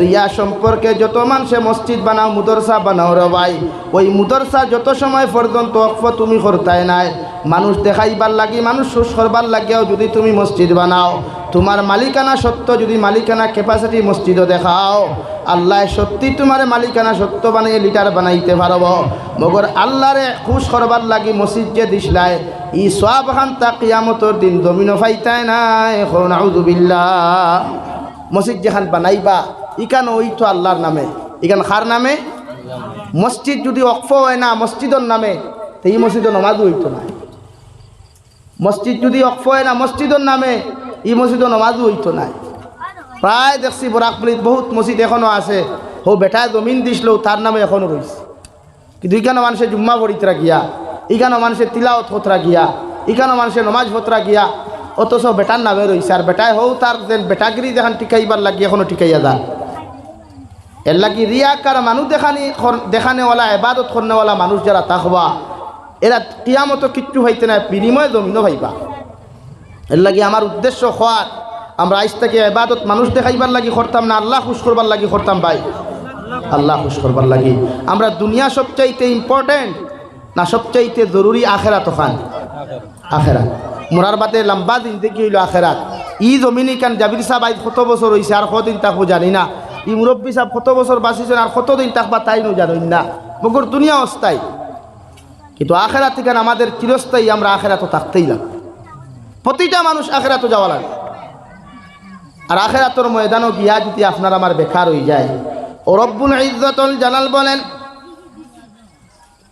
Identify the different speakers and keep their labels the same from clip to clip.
Speaker 1: রিয়া সম্পর্কে যত মানুষে মসজিদ বানাও, মুদরসা বানাও রে ভাই। ওই মুদরসা যত সময় পর্যন্ত অক্ষ তুমি করতাই নাই, মানুষ দেখাইবার লাগি, মানুষ সুস করবার লাগিয়াও যদি তুমি মসজিদ বানাও। তোমার মালিকানা সত্য যদি মালিকানা ক্যাপাসিটি মসজিদও দেখাও। আল্লাহ সত্যি তোমার মালিকানা সত্য বানিয়ে লিটার বানাইতে পারব। মগর আল্লাহরে খুশ করবার লাগি মসজিদ যে দিসলাই ই সব খান তা কিয়ামতর দিন জমিনও ফাইতায় নাই। এখন আউদুবিল্লাহ মসজিদ যেখান বানাইবা ইকান ওই তো আল্লাহর নামে। ইকান খার নামে? মসজিদ যদি অক্ফ হয় না, মসজিদর নামে, তো এই মসজিদও নমাজও হইতো না। মসজিদ যদি অক্ফ হয় না, মসজিদর নামে, এই মসজিদও নমাজও হইতো না। প্রায় দেখছি বরাকবলিত বহুত মসজিদ এখনও আছে। হো, বেটায় জমিন দিছিল, তার নামে এখনও রয়েছে কিন্তু ইখানো মানুষের জুম্মা পড়িতরা গিয়া ইখানো মানুষের তিলাওত হতরা গিয়া ইখানো মানুষের নমাজ হতরা গিয়া অথচ বেটার নামে রয়েছে আর বেটায় হও তার বেটাগিরি যেখান টিকাইবার লাগি, এখনও টিকাইয়া যান। এর লাগি রিয়াকার মানুষ দেখানি দেখানেওয়ালা, এবাদত করনেওয়ালা মানুষ যারা তাকবা এরা কিয়ামতো কিচ্ছু হইতে না বিনিময় জমিনও ভাইবা। এর লাগি আমার উদ্দেশ্য হওয়ার। আমরা আজ থেকে এবাদত মানুষ দেখাইবার লাগি করতাম না, আল্লাহ খুশ করবার লাগি করতাম ভাই। আল্লাহ খুশ করবার লাগি। আমরা দুনিয়া সবচাইতে ইম্পর্টেন্ট না সবচাইতে জরুরি আখেরাত খান আখেরাত। মোরার বাদে লম্বা দিন থেকে হইল আখেরাত। ই জমিনি কান জাবির সাহেব কত বছর হয়েছে আর কতদিন তাকবো জানি না। ই মুরব্বী সাহেব কত বছর বাঁচিছেন আর কতদিন তাকবা তাই নো জানি না? মগর দুনিয়া অস্থায়ী। কিন্তু আখেরাত থেকে আমাদের চিরস্থায়ী, আমরা আখেরাতও থাকতেই লাগবে। প্রতিটা মানুষ আখেরাতও যাওয়া লাগে আর আখেরাতর ময়দানও গিয়া যদি আপনার আমার বেকার হয়ে যায়। ও রব্বুল ইজ্জতুল জালাল বলেন,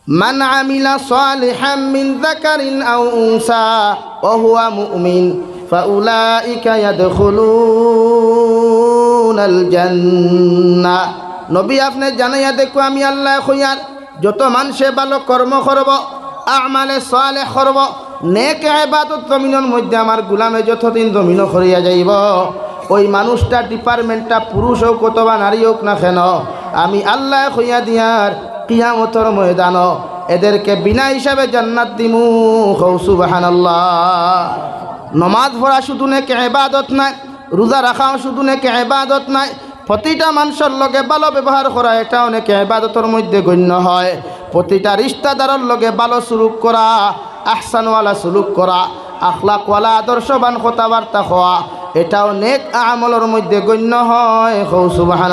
Speaker 1: মান আমিলা সালিহাম মিন যাকারিন আও উনসা ওয়া হুয়া মুমিন, ফাউলাইকা ইয়াদখুলুনাল জান্নাহ নবী আপনি জানাইয়া দেখো আমি আল্লাহ কইয়ার যত মানুষে ভালো কর্ম করব, আমালে সালেহ করব, নেক ইবাদত জমিনের মধ্যে আমার গুলামে যতদিন জমিন করিয়া যাইব, ওই মানুষটা ডিপার্টমেন্টটা পুরুষ হোক অথবা নারী হোক না কেন, আমি আল্লাহ কইয়া দিয়ার কিয়ামতর ময়দান এদেরকে বিনা হিসাবে জান্নাত দিমু। হৌসুবাহান নমাজ পড়া শুধু নাকি এবাদত নাই রোজা রাখাও শুধু নাকি এবাদত নাই। প্রতিটা মানুষের লগে ভালো ব্যবহার করা এটা অনেক এবাদতের মধ্যে গণ্য হয়। প্রতিটা রিস্তাদারের লগে ভালো সুলুক করা, আহসানওয়ালা সুলুক করা, আখলাকওয়ালা, আদর্শবান কথাবার্তা হওয়া, এটাও নেক আমলের মধ্যে গণ্য হয়। সুবাহান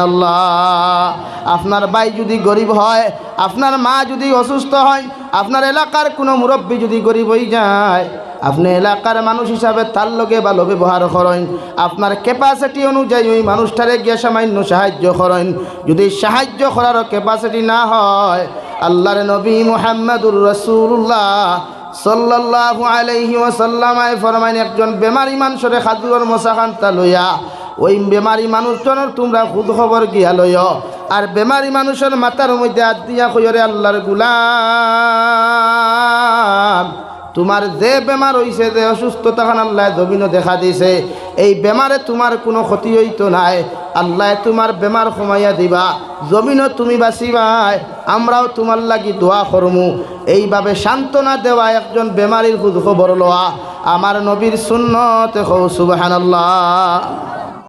Speaker 1: আপনার ভাই যদি গরিব হয়, আপনার মা যদি অসুস্থ হয়, আপনার এলাকার কোনো মুরব্বী যদি গরিব হয়ে যায় আপনি এলাকার মানুষ হিসাবে তার লগে ভালো ব্যবহার করেন। আপনার ক্যাপাসিটি অনুযায়ী ওই মানুষটারে গিয়ে সামান্য সাহায্য করেন। যদি সাহায্য করারও ক্যাপাসিটি না হয়, আল্লাহর নবী মোহাম্মদুর রসুল্লাহ সাল্লাল্লাহু আলাইহি ওয়াসাল্লামায় ফরমাইন, একজন বেমারি মানুষরে খাদুর মশাখান্তা লইয়া, ওই বেমারি মানুষজনের তোমরা খুদ খবর গিয়া লইয় আর বেমারি মানুষের মাথার মধ্যে আদিয়া দিয়া কইরে আল্লাহর গুলাম। তোমার যে বেমার হইছে, যে অসুস্থ তখন আল্লাহ জমিনও দেখা দিছে এই বেমারে তোমার কোনো ক্ষতি হইতো নাই। আল্লাহ তোমার বেমার কমাইয়া দিবা। জমিনও তুমি বাঁচিবাই, আমরাও তোমার লাগি দোয়া করমু। এইভাবে সান্ত্বনা দেওয়া একজন বেমারির খোঁজ খবর লওয়া আমার নবীর শূন্যতে হৌ সুবাহান আল্লাহ